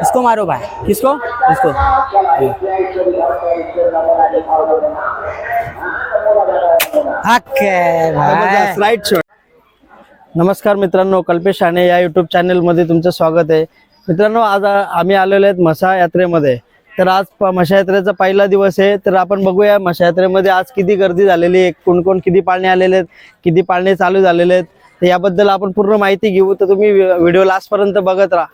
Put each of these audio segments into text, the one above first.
इसको मारो भाई? किसको? इसको नमस्कार मित्रांनो कल्पेश शाणे या युट्यूब चॅनलमध्ये तुमचं स्वागत आहे. मित्रांनो आज आम्ही आलेलो आहेत मशा यात्रेमध्ये तर आज मशा यात्रेचा पहिला दिवस आहे. तर आपण बघूया मशा यात्रेमध्ये आज किती गर्दी झालेली आहे. कोण कोण किती पाळणे आलेले आहेत किती पाळणे चालू झालेले आहेत. तर याबद्दल आपण पूर्ण माहिती घेऊ. तर तुम्ही व्हिडिओ लास्टपर्यंत बघत राहा.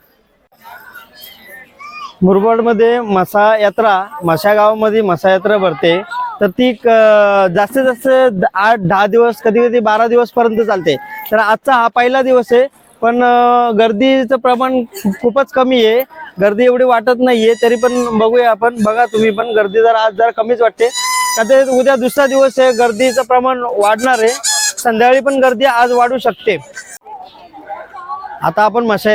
मुरबाडमध्ये मसा यात्रा मशा गावामध्ये मसा यात्रा भरते. तर ती क- जास्तीत जास्त द- आठ दहा दिवस कधी कधी बारा दिवसपर्यंत चालते. तर आजचा हा पहिला दिवस आहे. पण गर्दीचं प्रमाण खूपच कमी आहे. गर्दी एवढी वाटत नाहीये तरी पण बघूया आपण. बघा तुम्ही पण गर्दी जरा आज जरा कमीच वाटते. कदाचित उद्या दुसरा दिवस आहे गर्दीचं प्रमाण वाढणार आहे. संध्याकाळी पण गर्दी आज वाढू शकते. आता आपण मशा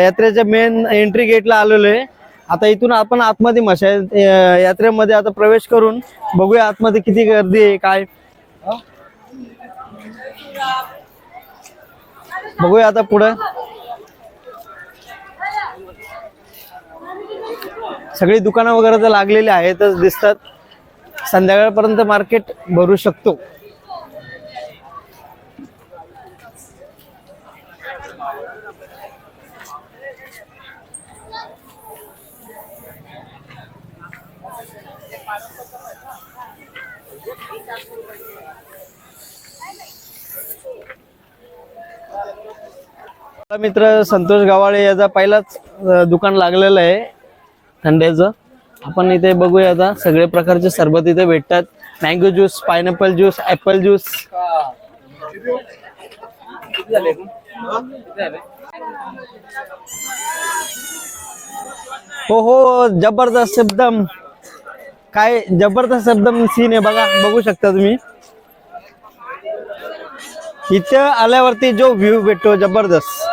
यात्रेच्या मेन एंट्री गेटला आलेलो आहे. आता इथून आपण आतमध्ये मशा यात्रेमध्ये आता प्रवेश करून बघूया आतमध्ये किती गर्दी आहे काय. बघूया आता पुढं. सगळी दुकानं वगैरे तर लागलेली आहेतच दिसतात. संध्याकाळपर्यंत मार्केट भरू शकतो. मित्र संतोष गावाळे याचा पहिलाच दुकान लागलेलं आहे थंड्याचं आपण इथे बघूया आता सगळे प्रकारचे सरबत इथे भेटतात. Mango juice pineapple juice apple juice. हो हो जबरदस्त एकदम. काय जबरदस्त एकदम सीन आहे बघा बघू शकता तुम्ही. इथं आल्यावरती जो व्ह्यू भेटतो जबरदस्त.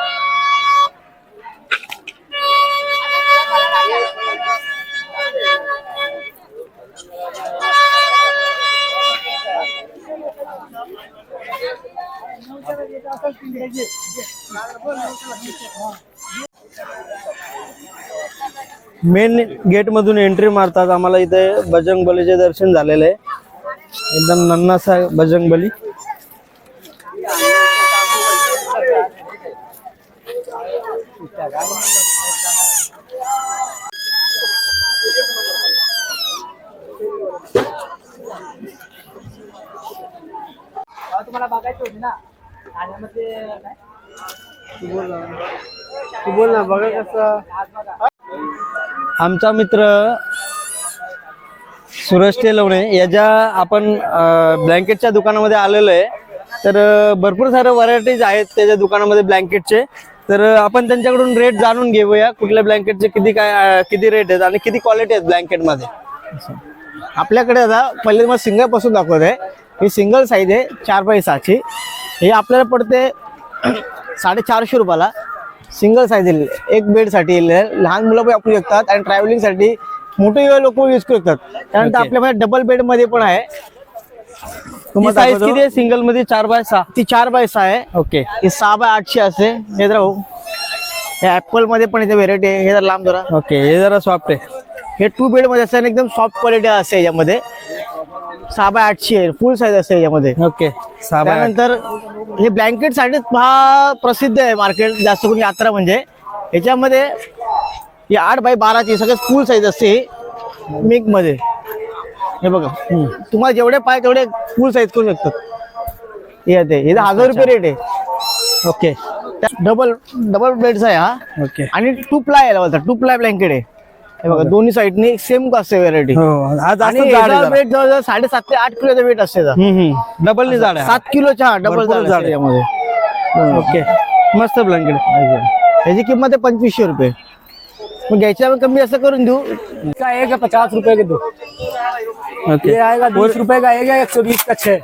मेन गेट मधून एंट्री मारतात. आम्हाला इथे बजरंग बलीचे दर्शन झालेले आहे. एकदम नन्नासा बजरंग बली. तुम्हाला बघायचं होती ना? ठाण्यामध्ये? तू बोल ना. बघा कसं. आमचा मित्र सुरेश टेलवणे याच्या आपण ब्लँकेटच्या दुकानामध्ये आलेलो आहे तर भरपूर सारे व्हरायटीज आहेत त्याच्या दुकानामध्ये ब्लँकेटचे. तर आपण त्यांच्याकडून रेट जाणून घेऊया कुठल्या ब्लँकेटचे किती काय किती रेट आहेत आणि किती क्वालिटी आहेत ब्लँकेटमध्ये. आपल्याकडे आता पहिले मग सिंगलपासून दाखवत आहे. ही सिंगल साईज आहे चार बाय सहाची हे आपल्याला पडते साडेचारशे रुपयाला. सिंगल साईज एक बेडसाठी लहान मुलं पण वापरू शकतात आणि ट्रॅव्हलिंगसाठी मोठे लोक यूज करू शकतात. त्यानंतर. आपल्याकडे डबल बेडमध्ये पण आहे. तुम्हाला साईज. किती आहे? सिंगलमध्ये चार बाय सहा? ती चार बाय सहा आहे. ओके ही सहा बाय आठशे असते हे जरा हो. हे ऍपलमध्ये पण इथे व्हेरायटी आहे. हे जरा लांब जरा ओके हे जरा सॉफ्ट आहे. हे टू बेडमध्ये असते आणि एकदम सॉफ्ट क्वालिटी असते याच्यामध्ये. सहा बाय आठशे आहे. फुल साईज असते याच्यामध्ये. ओके सहा बाय आठ. त्यानंतर हे ब्लँकेटसाठी हा प्रसिद्ध आहे मार्केट जास्त करून यात्रा म्हणजे. याच्यामध्ये ही आठ बाय बाराची सगळ्यात फुल साईज असते मिकमध्ये. हे बघा. तुम्हाला जेवढे पाय तेवढे फुल साईज करू शकतात. हे आहे ते हे हजार रुपये रेट आहे. ओके डबल डबल बेडचा आहे हा. ओके आणि टू प्लाय आहे टू प्लाय ब्लँकेट आहे. हे बघा दोन्ही साईडनी सेम असते व्हेरायटी हो आज आणि आहे. वेट जवळजवळ साडेसात ते आठ किलोचा वेट असते याचा. हम्म हम्म. डबल आहे. सात किलोच्या डबल झाड झाड आहे. यामध्ये. ओके. मस्त ब्लँकेट त्याची किंमत आहे पंचवीसशे रुपये. मग घ्यायच्या कमी असं करून देऊ. का एक है पचास रुपए के दो ओके ये आएगा बीस रुपए का? एक है एक सौ बीस का छह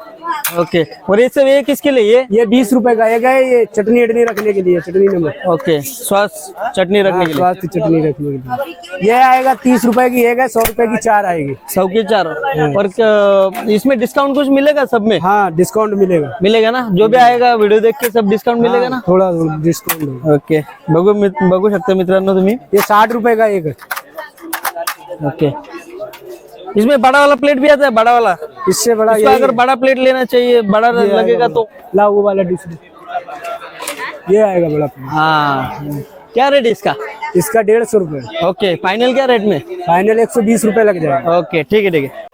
ओके और इससे ये किसके लिए? ये? ये बीस रुपए का एक है ये चटनी अटनी रखने के लिए चटनी नमक ओके स्वास चटनी रखने के लिए। की चटनी रखने के लिए। ये आएगा तीस रुपए की एक है सौ रुपए की चार आएगी। सौ के चार। और इसमें डिस्काउंट कुछ मिलेगा सब में? हाँ डिस्काउंट मिलेगा। मिलेगा ना? जो भी आएगा व्हिडिओ देख के सब डिस्काउंट मिलेगा ना? थोड़ा डिस्काउंट ओके बघू मित- बघू शकता मित्रांनो तुम्ही. ये साठ रुपए का एक है। ओके इसमें बड़ा वाला प्लेट भी आता है बड़ा वाला। इससे बड़ा इसको अगर बड़ा प्लेट लेना चाहिए बड़ा लगेगा तो। ला वो वाला डिश ये आएगा बड़ा प्लेट। हाँ। क्या रेट इसका? इसका डेढ़ सौ रुपए। ओके फाइनल क्या रेट में? फाइनल एक सौ बीस रुपए लग जाएगा। ओके ठीक है ठीक है।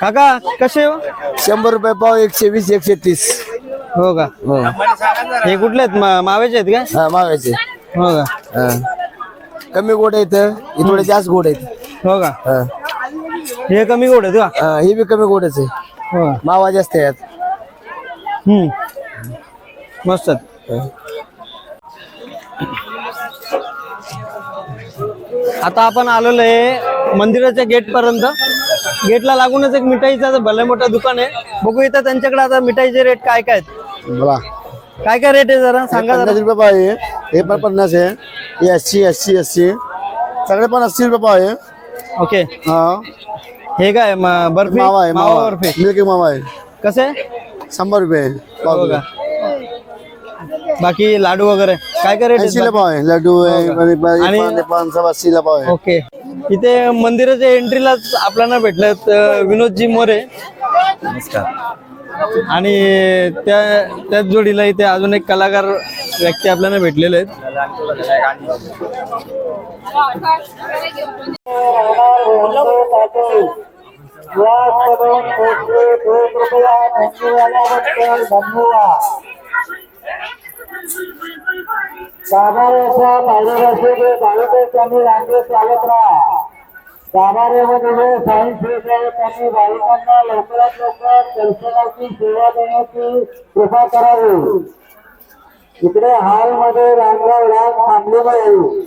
काका कसे हो? शंभर रुपये पाव एकशे वीस एकशे तीस. हो का? हे. कुठले आहेत? मा- मावेचे आहेत का? हा मागायचे हो का? कमी गोड आहेत हे. थोडे जास्त गोड आहेत. हो का? हा. हे कमी गोड आहेत का? हा, हे बी कमी गोडच आहे हो. मावा जास्त आहेत. हम्म मस्त आहेत. आता आपण आलेलो आहे मंदिराच्या गेट पर्यंत गेटला लागूनच एक मिठाईचं भले मोठं दुकान आहे. बघू इथं त्यांच्याकडे आता मिठाईचे रेट काय काय आहेत? बोला काय काय रेट आहे जरा? सांगा पन्नास जरा रुपये पाव आहे. हे पण पन्नास आहे. हे अस्सी अस्सी अस्सी. सगळे पण अस्सी रुपये पाव आहे. ओके. हा. हे काय म- बर्फी? मावा आहे मावा. मावा बर्फी. मिल्की मावा आहे. कसे शंभर रुपये पाव हो का बाकी लाडू वगैरे. काय काय रेट ऐंशीला पाव आहे लड्डू आहे हो? आणि पाव आहे ओके. इथे मंदिराच्या एंट्रीलाच आपल्याला भेटलेत अ, विनोदजी मोरे. आणि त्या त्याच जोडीला इथे अजून एक कलाकार व्यक्ती आपल्याला भेटलेले आहेत. गाभाऱ्याच्या बाजूबाजूचे बालुके त्यांनी रांगे चालत राहा साभाऱ्यामध्ये सायन्स त्यांनी बालकांना लवकरात लवकर दर्शनाची सेवा देण्याची कृपा करावी. इकडे हॉलमध्ये रांगराव राग थांबले नाही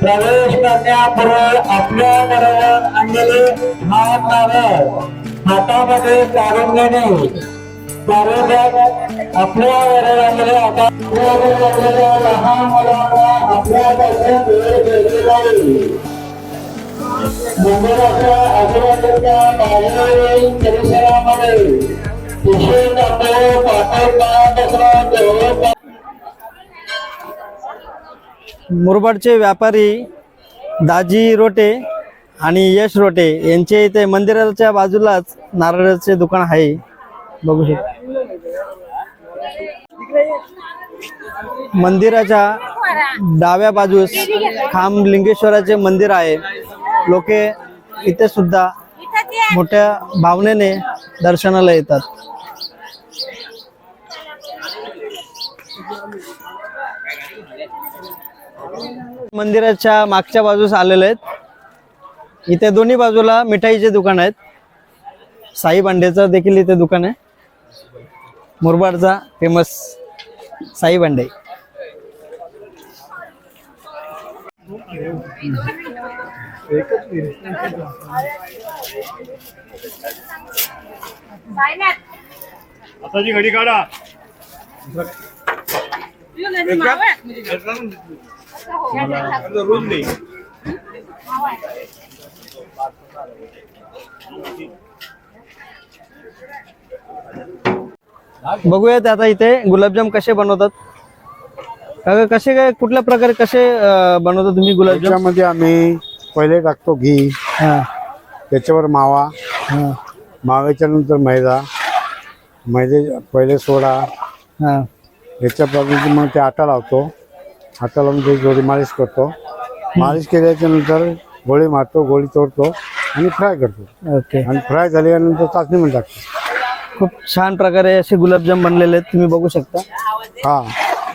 प्रवेश करण्यापूर्वी आपल्या बरोबर आणलेले हात लावत हातामध्ये काढून घेणे बरोबर आपल्या बरोबर आणलेले आता लहान मुलांना आपल्या दर्शन वेळ घेतली जाईल मंदिराच्या आजूबाजूच्या बाहेरील परिसरामध्ये विशेष तांदूळ पाठवता तसं देवळ मुरबाडचे व्यापारी दाजी रोटे आणि यश रोटे यांचे इथे मंदिराच्या बाजूलाच नारळाचे दुकान आहे. बघू शकतो. मंदिराच्या डाव्या बाजूस खांब लिंगेश्वराचे मंदिर आहे. लोके इथे सुद्धा मोठ्या भावनेने दर्शनाला येतात. मंदिराच्या मागच्या बाजूस आलेले आहेत. इथे दोन्ही बाजूला मिठाईचे दुकान आहेत. साई भांडेचं देखील इथे दुकान आहे. मुरबाडचा फेमस साई भांडे. घडी काढा. बघूयात आता इथे गुलाबजाम कसे बनवतात. कसे काय कुठल्या प्रकारे कसे अं, बनवता तुम्ही गुलाबजाम? त्याच्यामध्ये आम्ही पहिले टाकतो घी हा. त्याच्यावर मावा हा. माव्याच्या नंतर मैदा मैदे पहिले सोडा हा. याच्या मग ते आटा लावतो. लावून ते गोळी मालिश करतो. मालिश केल्याच्यानंतर गोळी मारतो गोळी तोडतो आणि फ्राय करतो. ओके. आणि फ्राय झाल्यानंतर चाचणीमध्ये टाकतो. खूप छान प्रकारे असे गुलाबजाम बनलेले आहेत तुम्ही बघू शकता. हा.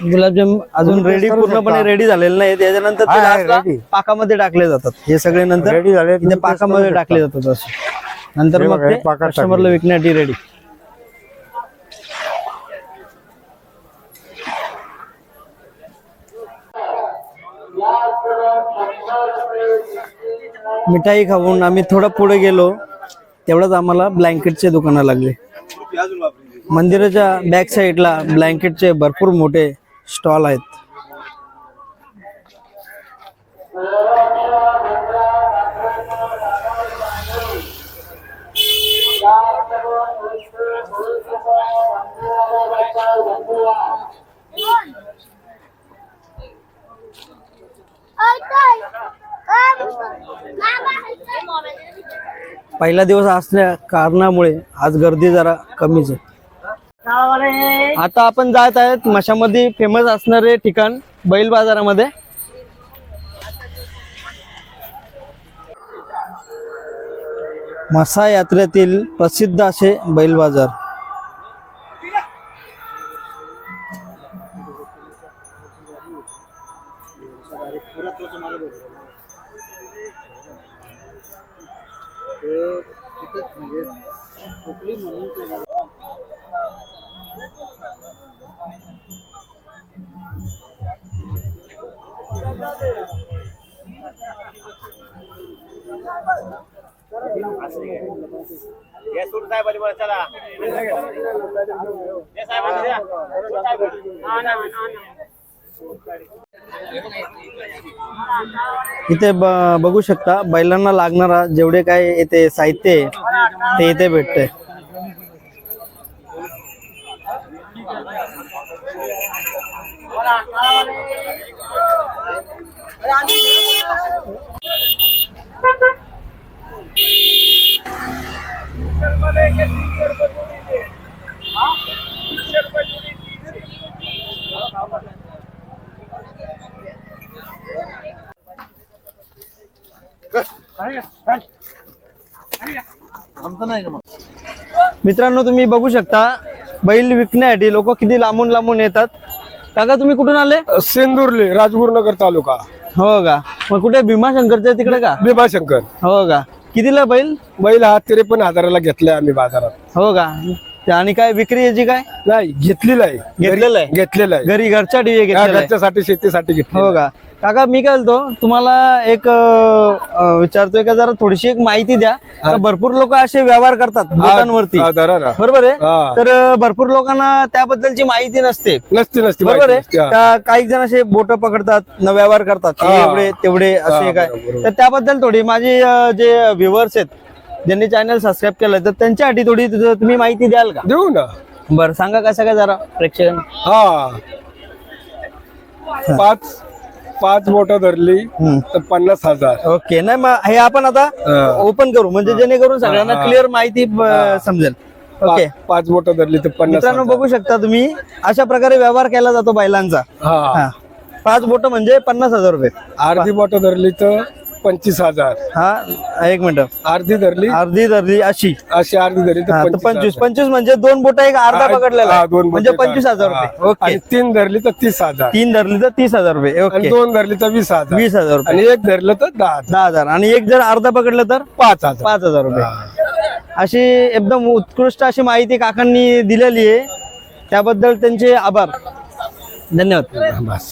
गुलाबजाम अजून रेडी पूर्णपणे. रेडी झालेले नाही त्याच्यानंतर ते आहे, आहे, lastला ready. पाकामध्ये टाकले जातात. हे सगळे नंतर Ready झाले, तुम्ही इथे taste पाकामध्ये करू टाकले. जातात असे. नंतर हे मग बघा, ते कस्टमरला. विकण्यासाठी रेडी मिठाई खाऊन आम्ही थोडं पुढे गेलो तेवढंच आम्हाला ब्लँकेटचे दुकानं लागले. मंदिराच्या बॅक साईडला ब्लँकेटचे भरपूर मोठे स्टॉल आहेत. पहिला दिवस असल्या कारणामुळे आज गर्दी जरा कमीच आहे. आता आपण जात आहेत मशामध्ये फेमस असणारे ठिकाण बैल बाजारामध्ये. मसा यात्रेतील प्रसिद्ध असे बैल बाजार. इथे ब- बघू शकता बैलांना लागणारा जेवढे काय इथे साहित्य आहे ते इथे भेटते मित्रांनो तुम्ही बघू शकता बैल विकण्यासाठी लोक किती लांबून लांबून येतात. काका तुम्ही कुठून आले? सेंदुर्ली राजगुरुनगर तालुका. हो का? मग कुठे भीमाशंकरच्या तिकडे का? भीमाशंकर. हो का? कितीला बैल? बैल हा त्रेपन्न हजाराला घेतलाय आम्ही बाजारात. हो का? आणि काय विक्री याची काय? नाही घेतलेला आहे. घेतलेलं आहे? घेतलेला आहे. घरी घरच्या डिवे आहे. घरच्यासाठी शेतीसाठी घेतली हो का? काका मी काय बोलतो तुम्हाला एक अं, विचारतोय का जरा थोडीशी एक माहिती द्या. का भरपूर लोक असे व्यवहार करतात धरा ना. बरोबर आहे? हा. तर अं, भरपूर लोकांना त्याबद्दलची माहिती नसते. नसती नसती बरोबर माहिती आहे? नसती, हा. काही जण असे बोट पकडतात न व्यवहार करतात हे हा. एवढे तेवढे असे हा, काय? बरोबर. तर त्याबद्दल थोडी माझी अं, जे व्ह्युअर्स आहेत ज्यांनी चॅनल सबस्क्राईब केलं तर त्यांच्यासाठी थोडी तुम्ही माहिती द्याल का? देऊ ना. बरं सांगा कसं काय जरा प्रेक्षकांना हा. पाच पाच बोटं धरली. तर पन्नास हजार. ओके नाही मग हे आपण आता. ओपन करू म्हणजे जेणेकरून सगळ्यांना हा. क्लिअर माहिती समजेल. ओके. पा- पाच बोटं धरली तर पन्नास मित्रांनो हजार. बघू शकता तुम्ही अशा प्रकारे व्यवहार केला जातो बैलांचा. हा. हा. पाच बोट म्हणजे पन्नास हजार रुपये. अर्धी बोटं धरली तर पंचवीस हजार. हा एक मिनिट. अर्धी धरली? अर्धी धरली अशी. अशी अर्धी धरली हा, तर तर पंचवीस पंचवीस म्हणजे दोन बोट एक अर्धा पकडलेला आहे. दोन म्हणजे पंचवीस हजार. रुपये. ओके. तीन धरली तर तीस हजार. तीन धरली तर तीस हजार रुपये. आणि ओके. दोन धरली तर वीस हजार. वीस हजार रुपये. आणि एक धरलं तर दहा हजार. दहा हजार. आणि एक जर अर्धा पकडलं तर? पाच हजार. पाच हजार रुपये. अशी एकदम उत्कृष्ट अशी माहिती काकांनी दिलेली आहे. त्याबद्दल त्यांचे आभार. धन्यवाद. बस.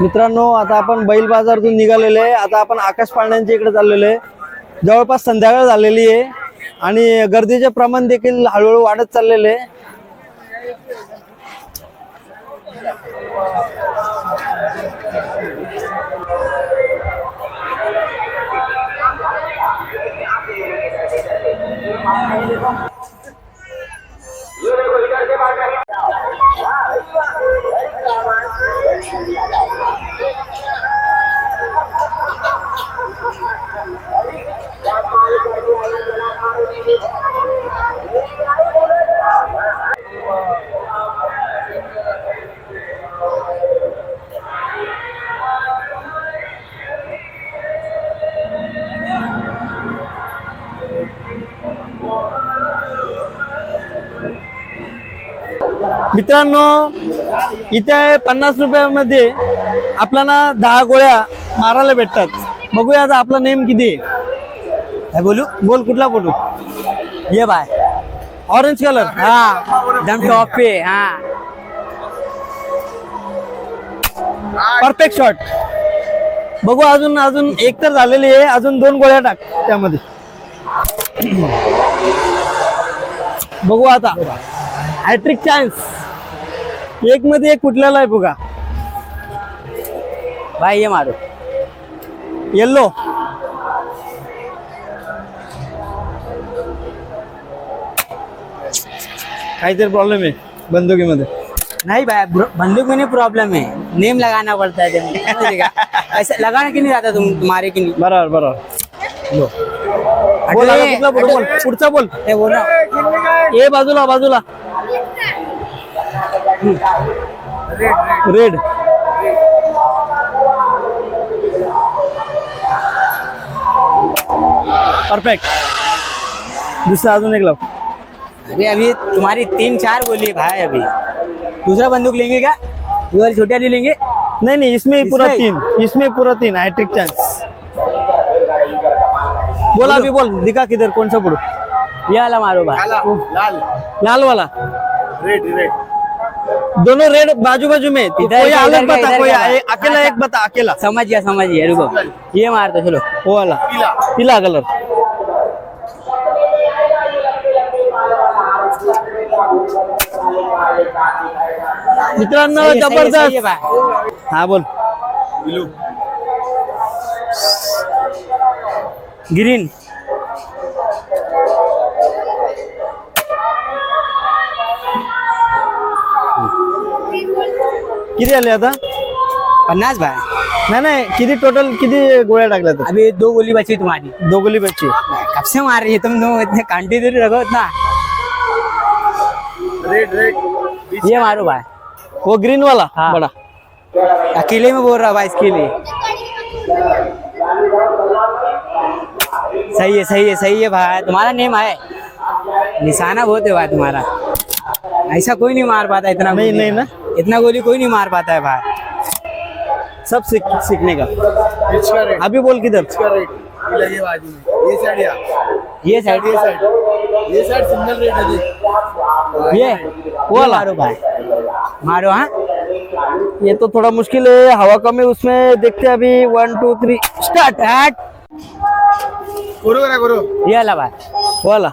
मित्रांनो आता आपण बैल बाजारातून निघालेले आहे. आता आपण आकाश पाळण्यांच्या इकडे चाललेलो आहे. जवळपास संध्याकाळ झालेली आहे आणि गर्दीचे प्रमाण देखील हळूहळू वाढत चाललेले आहे. मित्रांनो इथे पन्नास रुपयामध्ये आपल्याला दहा गोळ्या मारायला भेटतात. बघूया आता आपला नेम किती आहे. बोलू? बोल कुठला बोलू? ये बाय. ऑरेंज कलर हाँ. दम टॉप पे. हाँ. परफेक्ट शॉट बघू अजून अजून एक तर झालेली आहे. अजून दोन गोळ्या टाक त्यामध्ये. बघू आता. हॅट्रिक चान्स एक मध्ये एक कुठल्याला आहे बघा. भाई ये मारो. येल्लो. काहीतरी प्रॉब्लेम आहे बंदुकीमध्ये. नहीं भाई ब्र- बंदूक में नहीं प्रॉब्लम है नेम लगाना पड़ता है देखो, समझेगा? ऐसे लगाना क्यों नहीं जाता तुम तुम्हारे की नहीं? बरोबर बरोबर. बोल आता कुठला बोल बोल. पुढचा बोल. ए, ना. ए बाजूला बाजूला. रेड। परफेक्ट दुसरा अजून एक लाव अभी अभी तुम्हारी तीन चार बोली है भाई अभी। दूसरा बंदूक लेंगे क्या? ये वाली छोटी वाली लेंगे? नहीं नहीं इसमें पूरा तीन। इसमें पूरा तीन हैट्रिक चांस बोला अभी बोल। दिखा किधर कौन सा बोलो? ये वाला मारो भाई। लाल लाल। वाला। दोनों रेड बाजू बाजू में तो इधर कोई अलग का, बता इधर कोई का। अकेला एक बता अकेला। समझ गया समझ गया रुको। ये मारते चलो। वो वाला। पीला। कलर। मित्रांनो सही है, सही है, सही है जबरदस्त। भाई। हा बोल। ग्रीन। किती आले आता? पन्नास भाई नाही नाही किती टोटल किती गोळ्या टाकल्या तर? अभी दो गोली बची तुम्हारी दोघली बच्ची कब से मार रही है तुम दो इतने कांटे दे रखो इतना ये मारो भाई वो ग्रीन वाला. हाँ। बड़ा. अकेले में बोल रहा भाई इसके लिए. सही है सही है सही है भाई. तुम्हारा नेम है. निशाना बहुत है भाई तुम्हारा. ऐसा कोई नहीं मार पाता इतना नहीं, गोली। नहीं ना? इतना गोली कोई नहीं मार पाता है भाई। सब सीख सीखने का। अभी बोल किधर? ये साइड ये साइड ये साइड सिंगल रेट है ये वो? मारो भाई। मारो हाँ? ये तो थोड़ा मुश्किल है हवा कम है उसमें देखते हैं अभी। वन टू थ्री स्टार्ट एट गुरु करा गुरु। ये वाला भाई वाला।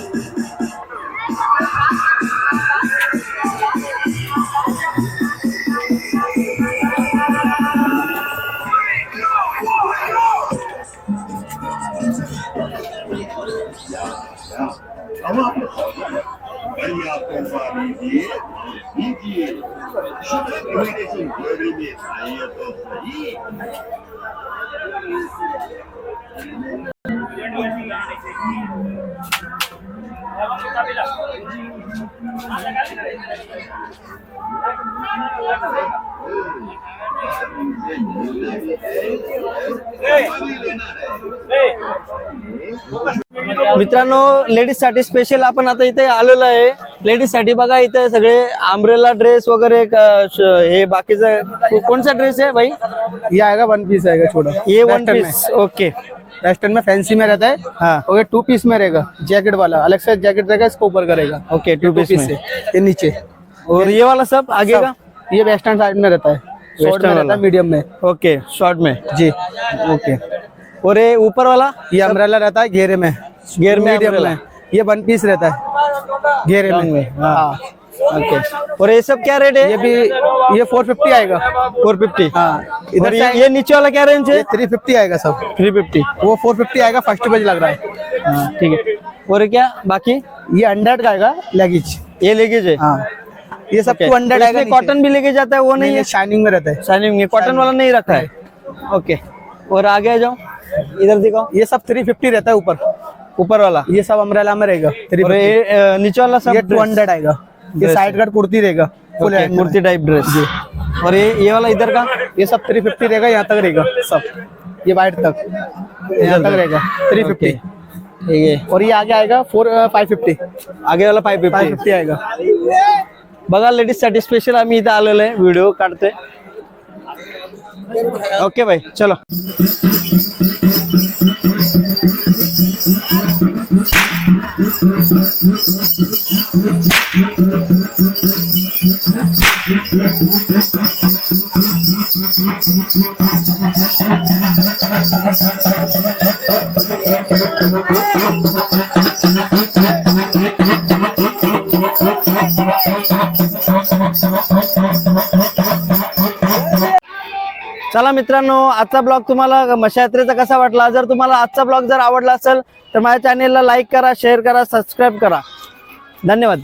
Comida de sobremesa. Aí eu tô. Ei! Ei! मित्रांनो लेडीजसाठी स्पेशल आपण आता इथे आलेलो आहे. लेडीजसाठी बघा इथे सगळे आंब्रेला ड्रेस वगैरे हे बाकीचं कोणचा ड्रेस आहे भाई? ये आएगा वन पीस आएगा छोटा? ये वन पीस ओके वेस्टर्न में फैंसी में रहता है? हाँ. ये टू पीस में रहेगा. जैकेट वाला. अलग से जैकेट रहेगा इसको ऊपर करेगा ओके टू पीस में. ये नीचे. और ये वाला सब आगे का? ये वेस्टर्न साइड में रहता है. शॉर्ट में रहता। है मीडियम में. ओके शॉर्ट में. जी. ओके और ये ऊपर वाला ये अम्ब्रेला रहता है घेरे में। घेर में मीडियम में। ये वन पीस रहता है घेरे में। में, हाँ। हाँ। ओके और ये सब क्या रेट है? ये भी ये फोर फिफ्टी आएगा। फोर फिफ्टी हाँ। इधर ये, ये नीचे वाला क्या रेंज है? थ्री फिफ्टी आएगा सब। थ्री फिफ्टी वो फोर फिफ्टी आएगा फ़र्स्ट पेज लग रहा है। हाँ ठीक है। और क्या बाकी? ये हंड्रेड का आएगा लेगेज ये लेगेज है? हाँ। ये सब टू हंड्रेड आएगा कॉटन भी लेके जाता है वो नहीं है? शाइनिंग में रहता है। शाइनिंग में। कॉटन वाला नहीं रखा है? ओके और आगे आ जाओ। इधर दिखाओ ये सब थ्री फिफ्टी रहता है ऊपर। ऊपर वाला? ये सब अम्ब्रेला में रहेगा। और ये नीचे वाला सब टू हंड्रेड आएगा। ये साइड कट कुर्ती रहेगा। फुल कुर्ती टाइप ड्रेस और ये ये वाला इधर का ये सब थ्री फिफ्टी रहेगा यहाँ तक रहेगा। सब। ये वाइट तक। यहाँ तक रहेगा। थ्री फिफ्टी ठीक है और ये आगे आएगा फोर फाइव फिफ्टी आगे वाला फाइव फिफ्टी फिफ्टी आएगा। बघा लेडीज़ साठी स्पेशल आम्ही इथं आलेलो आहे व्हिडिओ काढते ओके भाई चलो. चला मित्रांनो आजचा ब्लॉग तुम्हाला मशायात्रेचा कसा वाटला? जर तुम्हाला आजचा ब्लॉग जर आवडला असेल तर माझ्या चॅनेलला लाईक करा शेअर करा सबस्क्राईब करा. धन्यवाद.